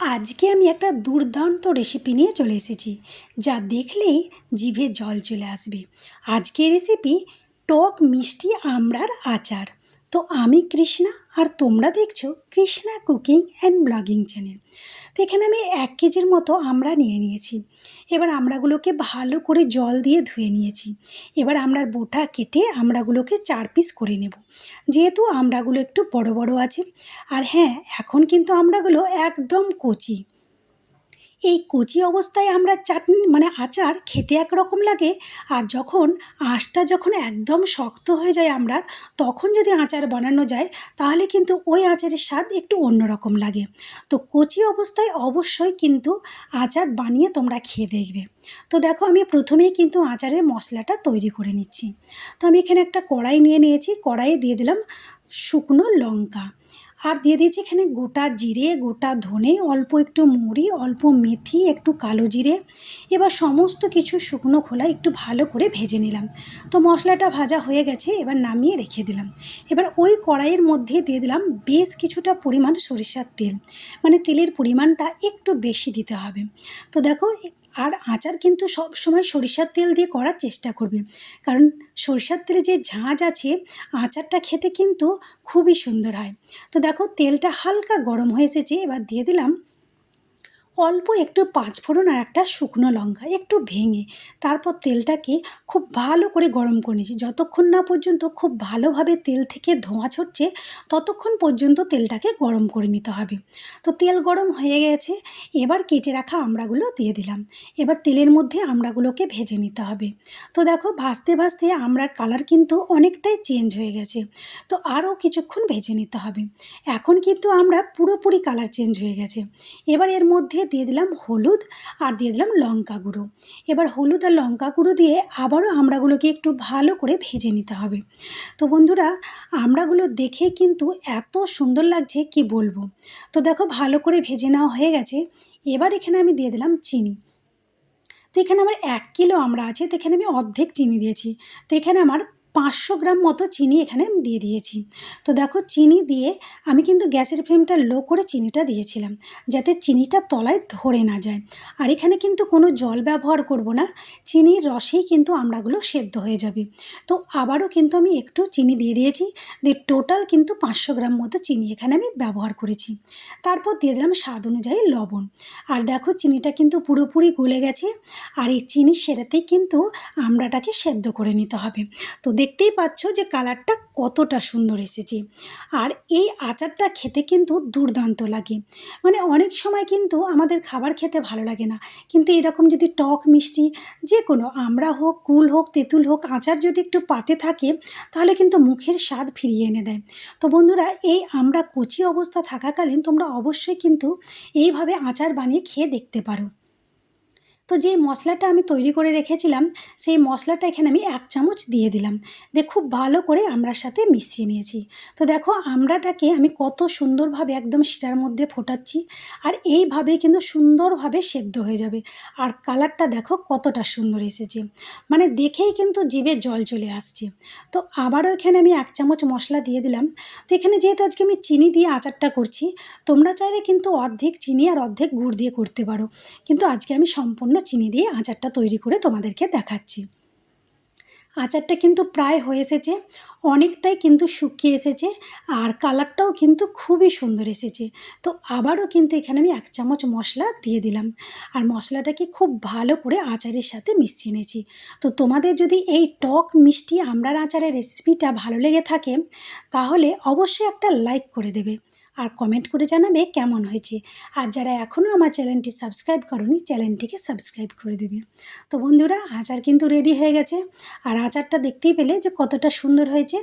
আজকে আমি একটা দুর্দান্ত রেসিপি নিয়ে চলে এসেছি, যা দেখলেই জিভে জল চলে আসবে। আজকের রেসিপি টক মিষ্টি আমড়ার আচার। তো আমি কৃষ্ণা, আর তোমরা দেখছ Krishna cooking and blogging channel. এখানে আমি এক কেজির মতো আমরা নিয়ে নিয়েছি। এবার আমরাগুলোকে ভালো করে জল দিয়ে ধুয়ে নিয়েছি। এবার আমড়ার বোটা কেটে আমরাগুলোকে চার পিস করে নেব। যেহেতু আমরাগুলো একটু বড় বড় আছে। আর হ্যাঁ এখন কিন্তু আমরাগুলো একদম কচি। এই কচি অবস্থায় আমরা চাটনি মানে আচার খেতে একরকম লাগে আর যখন আঁশটা যখন একদম শক্ত হয়ে যায় আমরা তখন যদি আচার বানানো যায়, তাহলে কিন্তু ওই আচারের স্বাদ একটু অন্যরকম লাগে। তো কচি অবস্থায় অবশ্যই কিন্তু আচার বানিয়ে তোমরা খেয়ে দেখবে। তো দেখো আমি প্রথমেই কিন্তু আচারের মশলাটা তৈরি করে নিচ্ছি। তো আমি এখানে একটা কড়াই নিয়ে নিয়েছি, কড়াইয়ে দিয়ে দিলাম শুকনো লঙ্কা। আর দিয়ে দিয়েছি এখানে গোটা জিরে, গোটা ধনে, অল্প একটু মুড়ি, অল্প মেথি, একটু কালো জিরে। এবার সমস্ত কিছু শুকনো খোলা একটু ভালো করে ভেজে নিলাম। তো মশলাটা ভাজা হয়ে গেছে, এবার নামিয়ে রেখে দিলাম। এবার ওই কড়াইয়ের মধ্যে দিয়ে দিলাম বেশ কিছুটা পরিমাণ সরিষার তেল। মানে তেলের পরিমাণটা একটু বেশি দিতে হবে। তো দেখো আর আচার কিন্তু সব সময় সরিষার তেল দিয়ে করার চেষ্টা করবে। কারণ সরিষার তেলে যে ঝাঁজ আছে, আচারটা খেতে কিন্তু খুবই সুন্দর হয়। তো দেখো, তেলটা হালকা গরম হয়ে এসেছে, এবার দিয়ে দিলাম অল্প একটু পাঁচফোড়ন আর একটা শুকনো লঙ্কা, একটু ভেঙে তারপর তেলটাকে খুব ভালো করে গরম করে নিয়েছি। যতক্ষণ না পর্যন্ত খুব ভালোভাবে তেল থেকে ধোঁয়া ছড়ছে ততক্ষণ পর্যন্ত তেলটাকে গরম করে নিতে হবে। তো তেল গরম হয়ে গেছে, এবার কেটে রাখা আমড়াগুলো দিয়ে দিলাম। এবার তেলের মধ্যে আমড়াগুলোকে ভেজে নিতে হবে। তো দেখো, ভাজতে ভাজতে আমড়ার কালার কিন্তু অনেকটাই চেঞ্জ হয়ে গেছে। তো আরও কিছুক্ষণ ভেজে নিতে হবে। এখন কিন্তু আমরা পুরোপুরি কালার চেঞ্জ হয়ে গেছে। এবার এর মধ্যে দিয়ে দিলাম হলুদ আর দিয়ে দিলাম লঙ্কা গুঁড়ো। এবার হলুদ আর লঙ্কা গুঁড়ো দিয়ে আবারও আমড়াগুলোকে একটু ভালো করে ভেজে নিতে হবে। তো বন্ধুরা, আমড়াগুলো দেখে কিন্তু এত সুন্দর লাগছে, কি বলব? তো দেখো, ভালো করে ভেজে নেওয়া হয়ে গেছে। এবার এখানে আমি দিয়ে দিলাম চিনি। তো এখানে আমার এক কিলো আমড়া আছে, তো এখানে আমি অর্ধেক চিনি দিয়েছি। তো এখানে আমার পাঁচশো গ্রাম মতো চিনি এখানে দিয়ে দিয়েছি। তো দেখো, চিনি দিয়ে আমি কিন্তু গ্যাসের ফ্লেমটা লো করে চিনিটা দিয়েছিলাম, যাতে চিনিটা তলায় ধরে না যায়। আর এখানে কিন্তু কোনো জল ব্যবহার করব না, চিনির রসেই কিন্তু আমড়াগুলো সেদ্ধ হয়ে যাবে। তো আবারও কিন্তু আমি একটু চিনি দিয়ে দিয়েছি, দিয়ে টোটাল কিন্তু পাঁচশো গ্রাম মতো চিনি এখানে আমি ব্যবহার করেছি। তারপর দিয়ে দিলাম স্বাদ অনুযায়ী লবণ। আর দেখো, চিনিটা কিন্তু পুরোপুরি গলে গেছে, আর এই চিনির সেরাতেই কিন্তু আমড়াটাকে সেদ্ধ করে নিতে হবে। তো দেখতেই পাচ্ছ যে কালারটা কতটা সুন্দর এসেছে। আর এই আচারটা খেতে কিন্তু দুর্দান্ত লাগে। মানে অনেক সময় কিন্তু আমাদের খাবার খেতে ভালো লাগে না। কিন্তু এরকম যদি টক মিষ্টি যে কোনো আমড়া হোক, কুল হোক, তেঁতুল হোক, আচার যদি একটু পাতে থাকে, তাহলে কিন্তু মুখের স্বাদ ফিরিয়ে এনে দেয়। তো বন্ধুরা, এই আমরা কচি অবস্থা থাকাকালীন তোমরা অবশ্যই কিন্তু এইভাবে আচার বানিয়ে খেয়ে দেখতে পারো। তো যে মশলাটা আমি তৈরি করে রেখেছিলাম, সেই মশলাটা এখানে আমি এক চামচ দিয়ে দিলাম। দিয়ে খুব ভালো করে আমড়ার সাথে মিশিয়ে নিয়েছি। তো দেখো, আমড়াটাকে আমি কত সুন্দরভাবে একদম শিরার মধ্যে ফোটাচ্ছি আর এইভাবে কিন্তু সুন্দরভাবে সেদ্ধ হয়ে যাবে। আর কালারটা দেখো কতটা সুন্দর এসেছে। মানে দেখেই কিন্তু জিভে জল চলে আসছে। তো আবারও এখানে আমি এক চামচ মশলা দিয়ে দিলাম। তো এখানে যেহেতু আজকে আমি চিনি দিয়ে আচারটা করছি, তোমরা চাইলে কিন্তু অর্ধেক চিনি আর অর্ধেক গুড় দিয়ে করতে পারো। কিন্তু আজকে আমি সম্পূর্ণ চিনি দিয়ে আচারটা তৈরি করে তোমাদেরকে দেখাচ্ছি। আচারটা কিন্তু প্রায় হয়ে এসেছে, অনেকটাই কিন্তু শুকিয়ে এসেছে আর কালারটাও কিন্তু খুবই সুন্দর এসেছে। তো আবারও কিন্তু এখানে আমি এক চামচ মশলা দিয়ে দিলাম আর মশলাটাকে খুব ভালো করে আচারের সাথে মিশিয়ে নিয়েছি। তো তোমাদের যদি এই টক মিষ্টি আমড়ার আচারের রেসিপিটা ভালো লেগে থাকে, তাহলে অবশ্যই একটা লাইক করে দেবে। আর কমেন্ট করে জানাবে কেমন হয়েছে। আর যারা এখনও আমার চ্যানেলটি সাবস্ক্রাইব করনি, চ্যানেলটিকে সাবস্ক্রাইব করে দেবে। তো বন্ধুরা, আচার কিন্তু রেডি হয়ে গেছে। আর আচারটা দেখতেই পেলে যে কতটা সুন্দর হয়েছে।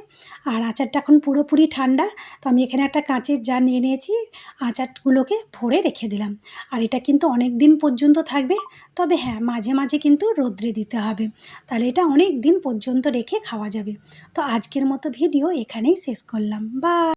আর আচারটা এখন পুরোপুরি ঠান্ডা। তো আমি এখানে একটা কাঁচের জার নিয়ে নিয়েছি। আচারগুলোকে ভরে রেখে দিলাম। আর এটা কিন্তু অনেক দিন পর্যন্ত থাকবে। তবে হ্যাঁ মাঝে মাঝে কিন্তু রোদ্রে দিতে হবে। তাহলে এটা অনেক দিন পর্যন্ত রেখে খাওয়া যাবে। তো আজকের মতো ভিডিও এখানেই শেষ করলাম। বা